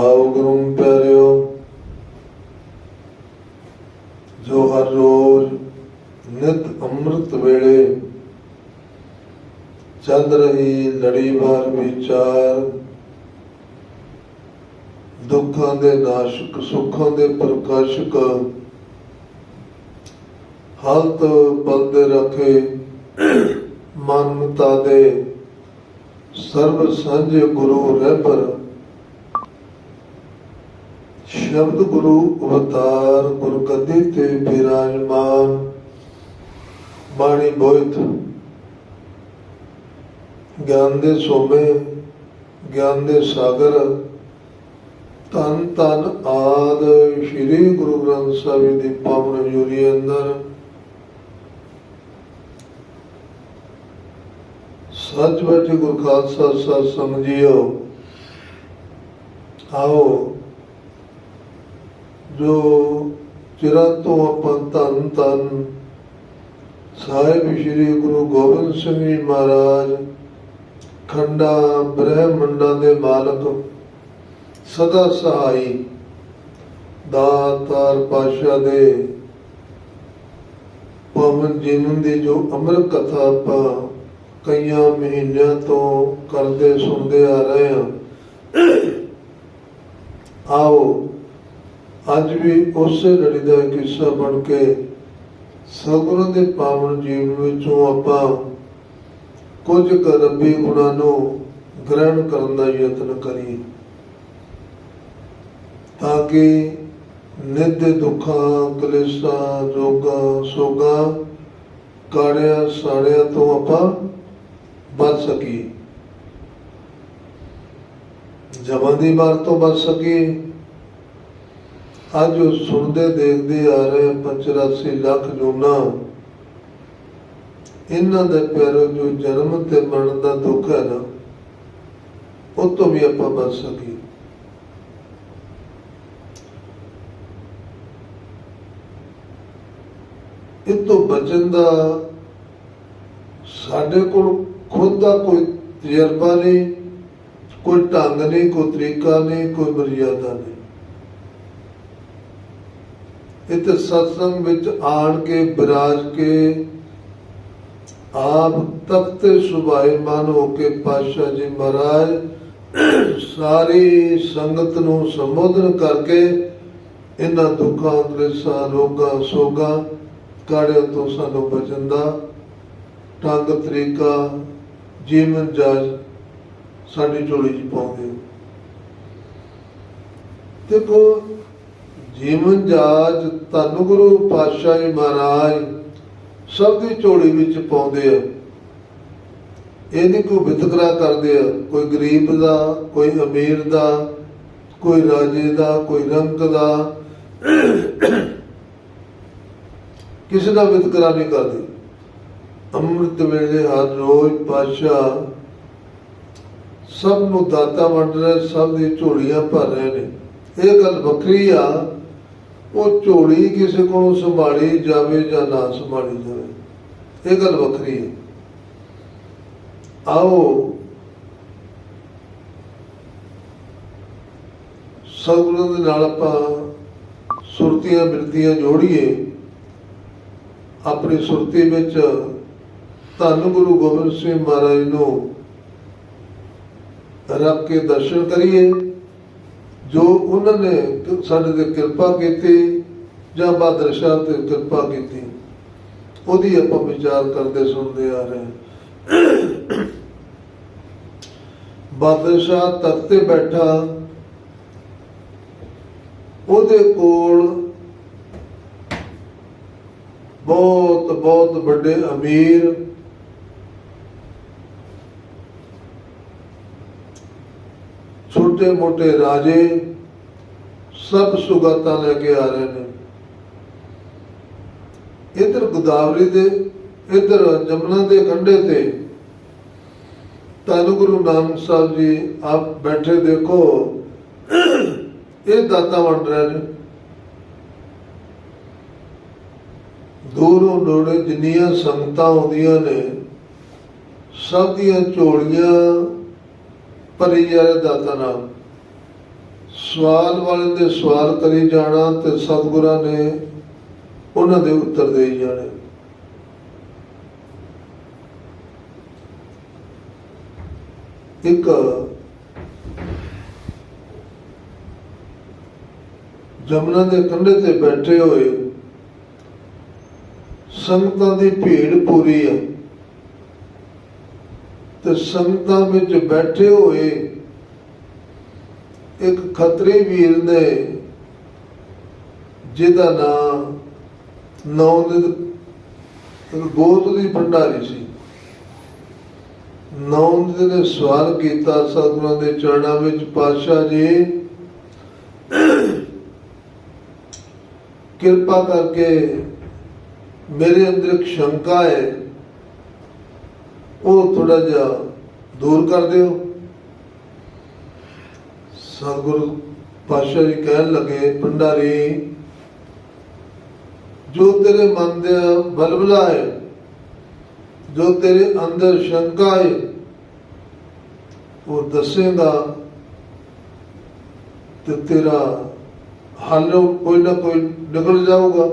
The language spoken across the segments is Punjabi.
ਆਓ ਗੁਰੂ ਪਿਆਰਿਓ, ਜੋ ਹਰ ਰੋਜ਼ ਨਿਤ ਅੰਮ੍ਰਿਤ ਵੇਲੇ ਚੱਲ ਰਹੀ ਲੜੀ ਵਾਰ ਵਿਚਾਰ, ਦੁੱਖਾਂ ਦੇ ਨਾਸ਼ਕ, ਸੁੱਖਾਂ ਦੇ ਪ੍ਰਕਾਸ਼ਕ ਹਲਤ ਬੰਦੇ ਰੱਖੇ, ਮਨ ਮਤਾ ਦੇ ਸਰਬ ਸਾਂਝੇ ਗੁਰੂ ਰਹਿਬਰ ਸ਼ਬਦ ਗੁਰੂ ਅਵਤਾਰ ਗੁਰਗੱਦੀ ਤੇ ਬਿਰਾਜਮਾਨ ਬਾਣੀ ਬੋਇਤ। ਗਿਆਨ ਦੇ ਸੋਮੇ, ਗਿਆਨ ਦੇ ਸਾਗਰ ਤਨ ਤਨ ਆਦ ਸ੍ਰੀ ਗੁਰੂ ਗ੍ਰੰਥ ਸਾਹਿਬ ਦੀ ਪਾਵਨ ਹਜ਼ੂਰੀ ਅੰਦਰ। ਸੱਚ ਬੈਠੇ ਗੁਰ ਖਾਲਸਾ ਸਤ ਸਮਝਿਓ। ਆਓ। ਜੋ ਚਿਰਾਂ ਤੋਂ ਆਪਾਂ ਧੰਨ ਧੰਨ ਸਾਹਿਬ ਸ੍ਰੀ ਗੁਰੂ ਗੋਬਿੰਦ ਸਿੰਘ ਜੀ ਮਹਾਰਾਜ, ਖੰਡਾ, ਬ੍ਰਹਮੰਡਾਂ ਦੇ ਮਾਲਕ, ਸਦਾ ਸਹਾਈ, ਦਾਤਾਰ ਪਾਸ਼ਾ ਦੇ ਪਵਨ ਜੀਵਨ ਦੀ ਜੋ ਅਮਰ ਕਥਾ ਆਪਾਂ ਕਈਆਂ ਮਹੀਨਿਆਂ ਤੋਂ ਕਰਦੇ ਸੁਣਦੇ ਆ ਰਹੇ ਹਾਂ ਆਓ ਅੱਜ ਵੀ ਉਸੇ ਲੜੀ ਦਾ ਇੱਕ ਹਿੱਸਾ ਬਣ ਕੇ ਸਤਿਗੁਰਾਂ ਦੇ ਪਾਵਨ ਜੀਵਨ ਵਿੱਚੋਂ ਆਪਾਂ ਕੁਝ ਕਰਬੀ ਗੁਣਾਂ ਨੂੰ ਗ੍ਰਹਿਣ ਕਰਨ ਦਾ ਯਤਨ ਕਰੀਏ ਤਾਂ ਕਿ ਨਿੱਧ ਦੁੱਖਾਂ, ਕਲੇਸ਼ਾਂ, ਰੋਗਾਂ, ਸੋਗਾਂ, ਕਾੜਿਆਂ, ਸਾੜਿਆਂ ਤੋਂ ਆਪਾਂ ਬਚ ਸਕੀਏ। ਜਮਾਂ ਦੀ ਮਾਰ ਤੋਂ ਬਚ ਸਕੀਏ। ਅੱਜ ਉਹ ਸੁਣਦੇ ਦੇਖਦੇ ਆ ਰਹੇ 85 ਲੱਖ ਜੂਨਾ। ਇਹਨਾਂ ਦੇ ਪਿਆਰੋ, ਜੋ ਜਨਮ ਤੇ ਮਰਨ ਦਾ ਦੁੱਖ ਹੈ ਨਾ, ਉਹ ਤੋਂ ਵੀ ਆਪਾਂ ਬਚ ਸਕੀਏ। ਇਹ ਤੋਂ ਬਚਣ ਦਾ ਸਾਡੇ ਕੋਲ ਖੁਦ ਦਾ ਕੋਈ ਤਜਰਬਾ ਨਹੀਂ, ਕੋਈ ਢੰਗ ਨਹੀਂ, ਕੋਈ ਤਰੀਕਾ ਨਹੀਂ, ਕੋਈ ਮਰਿਆਦਾ ਨਹੀਂ। ਇੱਥੇ ਸਤਸੰਗ ਵਿੱਚ ਆਣ ਕੇ, ਬਿਰਾਜ ਕੇ, ਆਪ ਤਖਤੇ ਸੁਭਾਏ ਮਨ ਹੋ ਕੇ ਪਾਸ਼ਾ ਜੀ ਮਹਾਰਾਜ, ਸਾਰੀ ਸੰਗਤ ਨੂੰ ਸੰਬੋਧਨ ਕਰਕੇ ਇਹਨਾਂ ਦੁੱਖਾਂ ਕਲੇਸ਼ਾਂ ਰੋਗਾਂ, ਸੋਗਾਂ, ਕਾੜਿਆਂ ਤੋਂ ਸਾਨੂੰ ਬਚਣ ਦਾ ਢੰਗ, ਤਰੀਕਾ, ਜੀਵਨ ਜਾਜ ਸਾਡੀ ਝੋਲੀ 'ਚ ਪਾਉਂਦੇ ਹੋ। ਦੇਖੋ ਜੀਵਨ ਜਾਜ ਧੰਨ ਗੁਰੂ ਪਾਤਸ਼ਾਹ ਜੀ ਮਹਾਰਾਜ ਸਭ ਦੀ ਝੋਲੀ ਵਿੱਚ ਪਾਉਂਦੇ ਆ। ਇਹਦੀ ਕੋਈ ਵਿਤਕਰਾ ਕਰਦੇ ਆ, ਕੋਈ ਗਰੀਬ ਦਾ, ਕੋਈ ਅਮੀਰ ਦਾ, ਕੋਈ ਰਾਜੇ ਦਾ, ਕੋਈ ਰੰਕ ਦਾ। ਕਿਸੇ ਦਾ ਵਿਤਕਰਾ ਨਹੀਂ ਕਰਦੇ। ਅੰਮ੍ਰਿਤ ਵੇਲੇ ਹਰ ਰੋਜ਼ ਪਾਤਸ਼ਾਹ ਸਭ ਨੂੰ ਦਾਤਾ ਵੰਡ ਰਿਹਾ, ਸਭ ਦੀ ਝੋਲੀਆਂ ਭਰ ਰਹੇ ਨੇ। ਇਹ ਗੱਲ ਵੱਖਰੀ ਆ। ਉਹ ਝੋਲੀ ਕਿਸੇ ਕੋਲੋਂ ਸੰਭਾਲੀ ਜਾਵੇ ਜਾਂ ਨਾ ਸੰਭਾਲੀ ਜਾਵੇ। ਇਹ ਗੱਲ ਵੱਖਰੀ ਹੈ। ਆਓ ਸਤਿਗੁਰਾਂ ਦੇ ਨਾਲ ਆਪਾਂ ਸੁਰਤੀਆਂ ਬਿਰਤੀਆਂ ਜੋੜੀਏ। ਆਪਣੀ ਸੁਰਤੀ ਵਿੱਚ ਧੰਨ ਗੁਰੂ ਗੋਬਿੰਦ ਸਿੰਘ ਮਹਾਰਾਜ ਨੂੰ ਰੱਖ ਕੇ ਦਰਸ਼ਨ ਕਰੀਏ। ਜੋ ਉਹਨਾਂ ਨੇ ਸਾਡੇ ਤੇ ਕਿਰਪਾ ਕੀਤੀ, ਜਾਂ ਬਹਾਦਰ ਸ਼ਾਹ ਤੇ ਕਿਰਪਾ ਕੀਤੀ, ਉਹਦੀ ਆਪਾਂ ਵਿਚਾਰ ਕਰਦੇ, ਸੁਣਦੇ ਆ ਰਹੇ ਹਾਂ। ਸ਼ਾਹ ਤਖਤ ਤੇ ਬੈਠਾ, ਉਹਦੇ ਕੋਲ ਬਹੁਤ ਬਹੁਤ ਵੱਡੇ ਅਮੀਰ ਛੋਟੇ ਮੋਟੇ ਰਾਜੇ ਸਭ ਸੁਗਾਤਾਂ ਲੈ ਕੇ ਆ ਰਹੇ ਨੇ। ਇਧਰ ਗੋਦਾਵਰੀ ਦੇ, ਇਧਰ ਜਮਨਾ ਦੇ ਕੰਢੇ ਤੇ ਧੰਨ ਗੁਰੂ ਨਾਨਕ ਸਾਹਿਬ ਜੀ, ਆਪ ਬੈਠੇ ਦੇਖੋ, ਇਹ ਦਾਤਾ ਵੰਡ ਰਹੇ ਨੇ। ਦੂਰੋਂ ਨੇੜੇ ਜਿੰਨੀਆਂ ਸੰਗਤਾਂ ਆਉਂਦੀਆਂ ਨੇ, ਸਭ ਦੀਆਂ ਝੋਲੀਆਂ ਭਰੀ ਜਾਏ ਦਾਤਾ ਨਾਮ। ਸਵਾਲ ਵਾਲੇ ਦੇ ਸਵਾਲ ਕਰੀ ਜਾਣਾ ਤੇ ਸਤਿਗੁਰਾਂ ਨੇ ਉਹਨਾਂ ਦੇ ਉੱਤਰ ਦੇਈ ਜਾਣੇ। ਇੱਕ ਜਮਨਾ ਦੇ ਕੰਢੇ ਤੇ ਬੈਠੇ ਹੋਏ ਸੰਗਤਾਂ ਦੀ ਭੀੜ ਪੂਰੀ ਹੈ ਤੇ ਸੰਗਤਾਂ ਵਿੱਚ ਬੈਠੇ ਹੋਏ ਇੱਕ ਖੱਤਰੀ ਵੀਰ ਨੇ, ਜਿਹਦਾ ਨਾਮ ਨੌਨਦ ਗੋਤ ਦੀ ਭੰਡਾਰੀ ਸੀ। ਨੌਨਦ ਨੇ ਸਵਾਲ ਕੀਤਾ, ਸਤਿਗੁਰਾਂ ਦੇ ਚਰਨਾਂ ਵਿੱਚ ਪਾਤਸ਼ਾਹ ਜੀ, ਕਿਰਪਾ ਕਰਕੇ ਮੇਰੇ ਅੰਦਰ ਇੱਕ ਸ਼ੰਕਾ ਹੈ। ਉਹ ਥੋੜਾ ਜਿਹਾ ਦੂਰ ਕਰ ਦਿਓ। ਸਤਿਗੁਰੂ ਪਾਤਸ਼ਾਹ ਜੀ ਕਹਿਣ ਲੱਗੇ, ਭੰਡਾਰੀ, ਜੋ ਤੇਰੇ ਮਨ ਦੇ ਬਲਬਲਾ ਹੈ, ਜੋ ਤੇਰੇ ਅੰਦਰ ਸ਼ੰਕਾ ਹੈ, ਉਹ ਦੱਸੇਗਾ ਤੇ ਤੇਰਾ ਹੱਲ ਕੋਈ ਨਾ ਕੋਈ ਨਿਕਲ ਜਾਊਗਾ।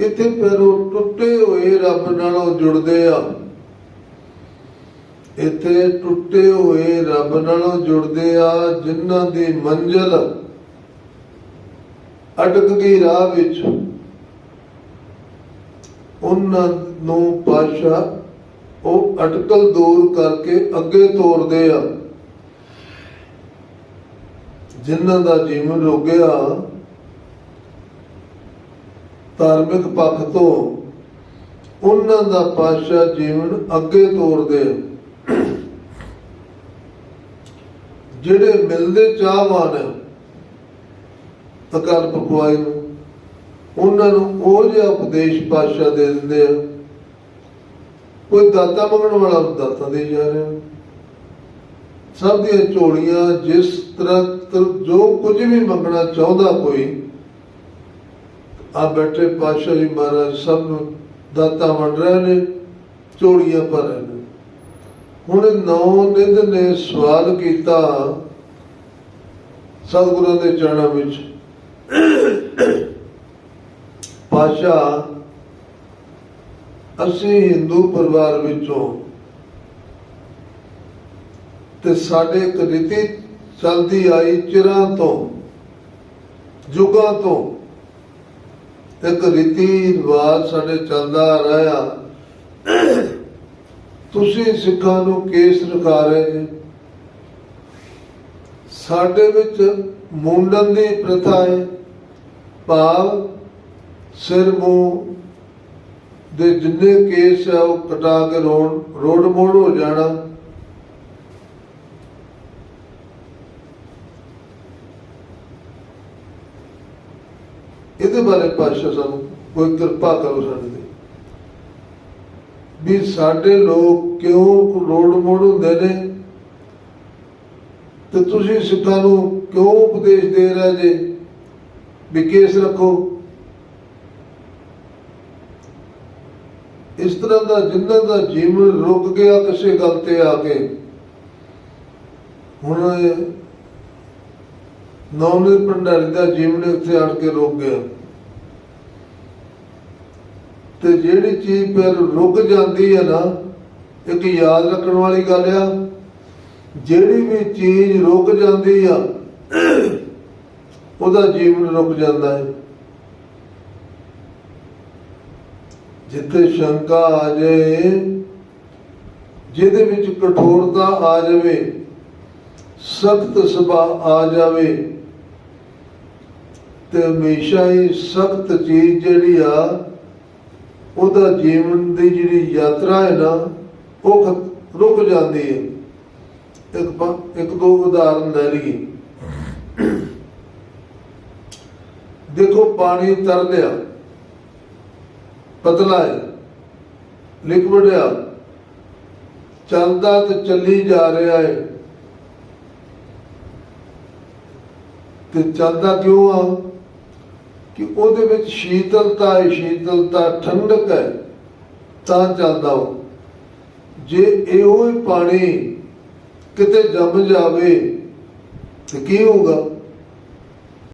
ਇੱਥੇ ਫਿਰ ਉਹ ਟੁੱਟੇ ਹੋਏ ਰੱਬ ਨਾਲੋਂ ਜੁੜਦੇ ਆ। ਇੱਥੇ ਟੁੱਟੇ ਹੋਏ ਰੱਬ ਨਾਲੋਂ ਜੁੜਦੇ ਆ ਜਿਨ੍ਹਾਂ ਦੀ ਮੰਜ਼ਲ ਅਟਕ ਗਈ ਰਾਹ ਵਿੱਚ। ਉਹਨਾਂ ਨੂੰ ਪਾਸ਼ਾ ਉਹ ਅਟਕਲ ਦੂਰ ਕਰਕੇ ਅੱਗੇ ਤੋਰਦੇ ਆ। ਜਿਨ੍ਹਾਂ ਦਾ ਜੀਵਨ ਰੋਗਿਆ ਧਾਰਮਿਕ ਪੱਖ ਤੋਂ ਉਹਨਾਂ ਦਾ ਪਾਸ਼ਾ ਜੀਵਨ ਅੱਗੇ ਤੋਰਦੇ ਜਿਹੜੇ ਮਿਲਦੇ ਚਾਹਵਾਨ ਅਕਾਲ ਪਕਵਾਈ ਨੂੰ, ਉਹਨਾਂ ਨੂੰ ਉਹ ਜਿਹਾ ਉਪਦੇਸ਼ ਪਾਸ਼ਾ ਦੇ ਦਿੰਦੇ ਆ। ਕੋਈ ਦਾਤਾ ਮੰਗਣ ਵਾਲਾ ਦਾਤਾ ਦੇ ਜਾ ਰਿਹਾ। ਸਭ ਦੀਆਂ ਝੋਲੀਆਂ ਜਿਸ ਤਰ੍ਹਾਂ ਜੋ ਕੁਝ ਵੀ ਮੰਗਣਾ ਚਾਹੁੰਦਾ ਕੋਈ ਆ ਬੈਠੇ ਪਾਸ਼ਾ ਜੀ ਮਹਾਰਾਜ ਸਭ ਨੂੰ ਦਾਤਾ ਵੰਡ ਰਹੇ ਨੇ, ਚੋੜੀਆਂ ਭਰ ਰਹੇ ਨੇ। ਹੁਣ ਨੌ ਨਿੰਦ ਨੇ ਸਵਾਲ ਕੀਤਾ ਸਤਿਗੁਰਾਂ ਦੇ ਚਰਨਾਂ ਵਿੱਚ। ਪਾਸ਼ਾ ਅਸੀਂ ਹਿੰਦੂ ਪਰਿਵਾਰ ਵਿੱਚੋਂ ਤੇ ਸਾਡੇ ਇੱਕ ਰੀਤੀ ਚੱਲਦੀ ਆਈ ਚਿਰਾਂ ਤੋਂ, ਯੁਗਾਂ ਤੋਂ। ਇੱਕ ਰੀਤੀ ਰਿਵਾਜ ਸਾਡੇ ਚੱਲਦਾ ਆ ਰਿਹਾ। ਤੁਸੀਂ ਸਿੱਖਾਂ ਨੂੰ ਕੇਸ ਰਖਾ ਰਹੇ ਜੀ। ਸਾਡੇ ਵਿੱਚ ਮੁੰਡਨ ਦੀ ਪ੍ਰਥਾ ਹੈ। ਭਾਵ ਸਿਰ ਮੂੰਹ ਦੇ ਜਿੰਨੇ ਕੇਸ ਆ, ਉਹ ਕਟਾ ਕੇ ਰੋਡ ਰੋਡ ਮੋੜ ਹੋ ਜਾਣਾ। ਇਹਦੇ ਬਾਰੇ ਪਾਤਸ਼ਾਹ ਸਾਨੂੰ ਕੋਈ ਕਿਰਪਾ ਕਰੋ ਸਾਡੇ ਤੇ। ਵੀ ਸਾਡੇ ਲੋਕ ਕਿਉਂ ਰੋੜ ਮੋੜ ਹੁੰਦੇ ਨੇ? ਤੇ ਤੁਸੀਂ ਸਿੱਖਾਂ ਨੂੰ ਕਿਉਂ ਉਪਦੇਸ਼ ਦੇ ਰਹੇ ਜੇ? ਵੀ ਕੇਸ ਰੱਖੋ। ਇਸ ਤਰ੍ਹਾਂ ਦਾ ਜਿੰਨਾਂ ਦਾ ਜੀਵਨ ਰੁਕ ਗਿਆ, ਕਿਸੇ ਗੱਲ ਤੇ ਆ ਕੇ, ਹੁਣ ਇਹ ਭੰਡਾਰੀ ਦਾ ਜੀਵਨ ਉੱਥੇ ਆਣ ਕੇ ਰੁਕ ਗਿਆ। ਤੇ ਜਿਹੜੀ ਚੀਜ਼ ਫਿਰ ਰੁਕ ਜਾਂਦੀ ਹੈ ਨਾ, ਇੱਕ ਯਾਦ ਰੱਖਣ ਵਾਲੀ ਗੱਲ ਆ, ਜਿਹੜੀ ਵੀ ਚੀਜ਼ ਰੁਕ ਜਾਂਦੀ ਆ, ਉਹਦਾ ਜੀਵਨ ਰੁਕ ਜਾਂਦਾ ਹੈ। ਜਿੱਥੇ ਸ਼ੰਕਾ ਆ ਜਾਏ, ਜਿਹਦੇ ਵਿੱਚ ਕਠੋਰਤਾ ਆ ਜਾਵੇ, ਸਖਤ ਸੁਭਾਅ ਆ ਜਾਵੇ ਤੇ ਹਮੇਸ਼ਾ ਹੀ ਸਖਤ ਚੀਜ਼ ਜਿਹੜੀ ਆ, ਉਹਦਾ ਜੀਵਨ ਦੀ ਜਿਹੜੀ ਯਾਤਰਾ ਹੈ ਨਾ, ਉਹ ਰੁਕ ਜਾਂਦੀ ਹੈ। ਇੱਕ ਇੱਕ ਦੋ ਉਦਾਹਰਨ ਲੈ ਲਈਏ। ਦੇਖੋ, ਪਾਣੀ ਤਰ ਲਿਆ, ਪਤਲਾ ਹੈ ਲਿਕਵਿਡ ਆ, ਚੱਲਦਾ ਤੇ ਚੱਲੀ ਜਾ ਰਿਹਾ ਹੈ। ਤੇ ਚੱਲਦਾ ਕਿਉਂ ਆ? ਕਿ ਉਹਦੇ ਵਿੱਚ ਸ਼ੀਤਲਤਾ ਹੈ, ਸ਼ੀਤਲਤਾ ਠੰਡਕ ਹੈ, ਤਾਂ ਚੱਲਦਾ ਉਹ। ਜੇ ਇਹੋ ਹੀ ਪਾਣੀ ਕਿਤੇ ਜੰਮ ਜਾਵੇ, ਤੇ ਕੀ ਹੋਊਗਾ?